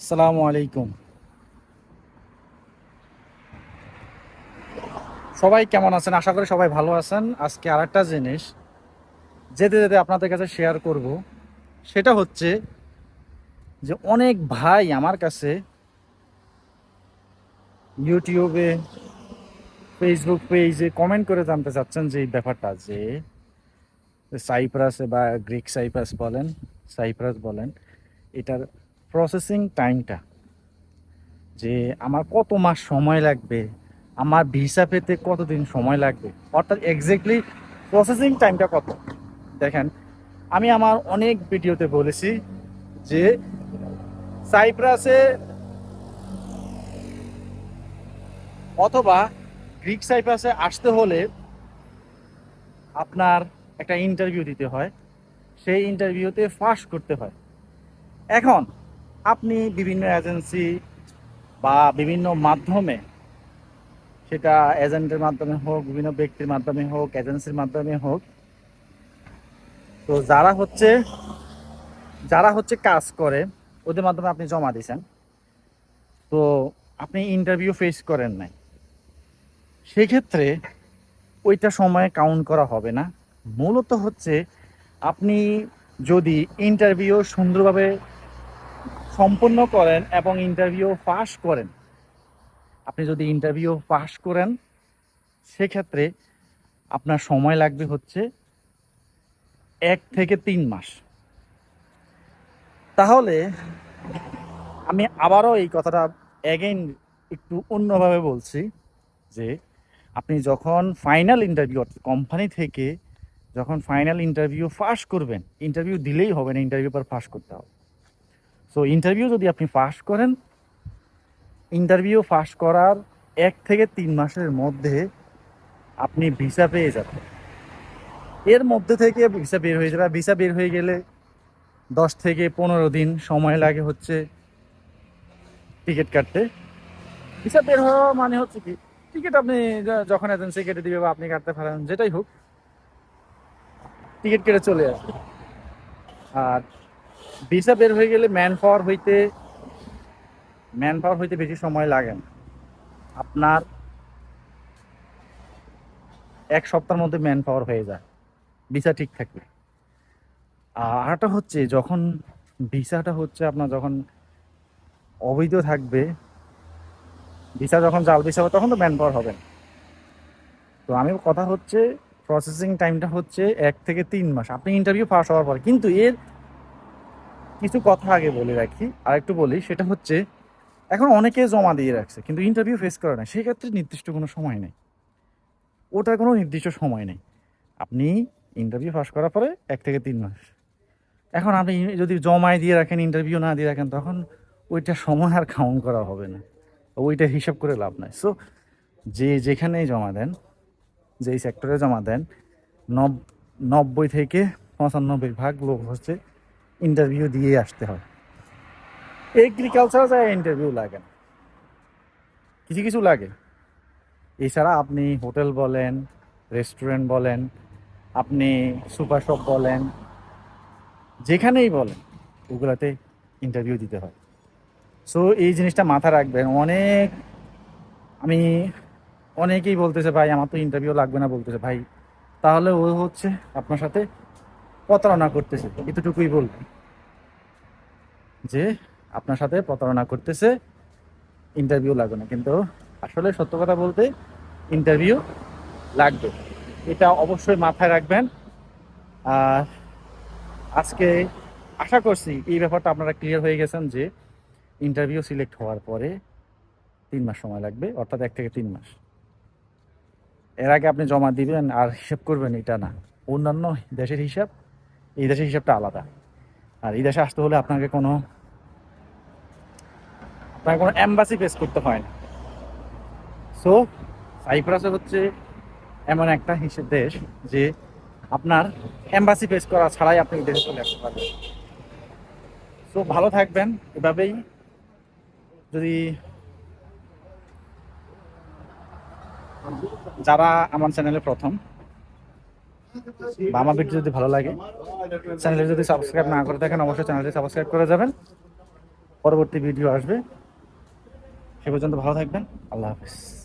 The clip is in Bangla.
আসসালামু আলাইকুম। সবাই কেমন আছেন? আশা করি সবাই ভালো আছেন। আজকে আরেকটা জিনিস যেতে যেতে আপনাদের কাছে শেয়ার করব। সেটা হচ্ছে যে অনেক ভাই আমার কাছে ইউটিউবে ফেসবুক পেজে কমেন্ট করে জানতে চাচ্ছেন যে এই ব্যাপারটা যে সাইপ্রাসে বা গ্রিক সাইপ্রাস বলেন সাইপ্রাস বলেন, এটার প্রসেসিং টাইমটা যে আমার কত মাস সময় লাগবে, আমার ভিসা পেতে কতদিন সময় লাগবে, অর্থাৎ এক্স্যাক্টলি প্রসেসিং টাইমটা কত? দেখেন, আমি আমার অনেক ভিডিওতে বলেছি যে সাইপ্রাসে অথবা গ্রিক সাইপ্রাসে আসতে হলে আপনার একটা ইন্টারভিউ দিতে হয়। সেই ইন্টারভিউতে ফাঁস করতে হয়। এখন আপনি বিভিন্ন এজেন্সি বা বিভিন্ন মাধ্যমে সেটা এজেন্টের মাধ্যমে হোক, বিভিন্ন ব্যক্তির মাধ্যমে হোক এজেন্সির মাধ্যমে হোক, তো যারা হচ্ছে যারা হচ্ছে কাজ করে, ওদের মাধ্যমে আপনি জমা দিয়েছেন তো আপনি ইন্টারভিউ ফেস করেন নাই। সেক্ষেত্রে ওইটা সময় কাউন্ট করা হবে না। মূলত হচ্ছে আপনি যদি ইন্টারভিউ সুন্দরভাবে সম্পন্ন করেন এবং ইন্টারভিউ পাস করেন। আপনি যদি ইন্টারভিউ পাস করেন, সেক্ষেত্রে আপনার সময় লাগবে হচ্ছে এক থেকে তিন মাস। তাহলে আমি আবারও এই কথাটা অ্যাগেইন একটু অন্যভাবে বলছি যে, আপনি যখন ফাইনাল ইন্টারভিউ অর্থাৎ কোম্পানি থেকে যখন ফাইনাল ইন্টারভিউ পাস করবেন ইন্টারভিউ দিলেই হবে না ইন্টারভিউ পর পাস করতে হবে। সো ইন্টারভিউ যদি আপনি পাস করেন ইন্টারভিউ পাস করার এক থেকে তিন মাসের মধ্যে আপনি ভিসা পেয়ে যাবেন। এর মধ্যে থেকে ভিসা বের হয়ে যাবে। ভিসা বের হয়ে গেলে দশ থেকে পনেরো দিন সময় লাগে হচ্ছে টিকিট কাটতে। ভিসা বের হওয়া মানে হচ্ছে কি টিকিট আপনি যখন এজেন্সি কেটে দিবে বা আপনি কাটতে পারেন, যেটাই হোক টিকিট কেটে চলে আসবে। আর ভিসা বের হয়ে গেলে ম্যান পাওয়ার হইতে ম্যান পাওয়ার হইতে বেশি সময় লাগে না। আপনার এক সপ্তাহের মধ্যে ম্যান পাওয়ার হয়ে যায়, ভিসা ঠিক থাকবে আর আরেকটা হচ্ছে, যখন ভিসাটা হচ্ছে আপনার যখন অবৈধ থাকবে, ভিসা যখন জাল ভিসা হবে, তখন তো ম্যান পাওয়ার হবে। তো আমি কথা হচ্ছে প্রসেসিং টাইমটা হচ্ছে এক থেকে তিন মাস। আপনি ইন্টারভিউ পাস হওয়ার পর, কিন্তু এর কিছু কথা আগে বলে রাখি আর একটু বলি, সেটা হচ্ছে এখন অনেকে জমা দিয়ে রাখছে, কিন্তু ইন্টারভিউ ফেস করে না সেক্ষেত্রে নির্দিষ্ট কোনো সময় নেই। ওটার কোনো নির্দিষ্ট সময় নেই। আপনি ইন্টারভিউ পাস করার পরে এক থেকে তিন মাস। এখন আপনি যদি জমায় দিয়ে রাখেন ইন্টারভিউ না দিয়ে রাখেন, তখন ওইটা সময় আর কাউন্ট করা হবে না। ওইটা হিসাব করে লাভ নাই। সো যে যেখানেই জমা দেন, যেই সেক্টরে জমা দেন, নব, নব্বই থেকে পঁচানব্বই ভাগ লোক হচ্ছে ইন্টারভিউ দিয়ে আসতে হয়। এগ্রিকালচার যায় ইন্টারভিউ লাগে না। কিছু কিছু লাগে। এছাড়া আপনি হোটেল বলেন রেস্টুরেন্ট বলেন, আপনি সুপার শপ বলেন, যেখানেই বলেন, ওগুলাতে ইন্টারভিউ দিতে হয়। সো এই জিনিসটা মাথা রাখবেন। অনেক, আমি অনেকেই বলতেছে, ভাই, আমার তো ইন্টারভিউ লাগবে না, বলতেছে। ভাই, তাহলে ও হচ্ছে আপনার সাথে প্রতারণা করতেছে, এতটুকুই বলবেন যে আপনার সাথে প্রতারণা করতেছে ইন্টারভিউ লাগবে না। কিন্তু আসলে সত্য কথা বলতে ইন্টারভিউ লাগবে। এটা অবশ্যই মাথায় রাখবেন। আর আজকে আশা করছি এই ব্যাপারটা আপনারা ক্লিয়ার হয়ে গেছেন যে ইন্টারভিউ সিলেক্ট হওয়ার পরে তিন মাস সময় লাগবে, অর্থাৎ এক থেকে তিন মাস। এর আগে আপনি জমা দিবেন আর হিসাব করবেন, এটা না। অন্যান্য দেশের হিসাব এই দেশের হিসাবটা আলাদা। আর এই দেশে আসতে হলে আপনাকে কোনো আপনাকে কোনো অ্যাম্বাসি ফেস করতে হয় না। সো সাইপ্রাসে হচ্ছে এমন একটা হিসেব দেশ যে আপনার অ্যাম্বাসি ফেস করা ছাড়াই আপনি দেশে চলে আসতে পারবেন। সো ভালো থাকবেন। এভাবেই যদি যারা আমার চ্যানেলে প্রথম বা আমার ভিডিও যদি ভালো লাগে চ্যানেলে যদি সাবস্ক্রাইব না করে থাকেন, অবশ্যই চ্যানেলটি সাবস্ক্রাইব করে যাবেন। পরবর্তী ভিডিও আসবে। সে পর্যন্ত ভালো থাকবেন। আল্লাহ হাফিজ।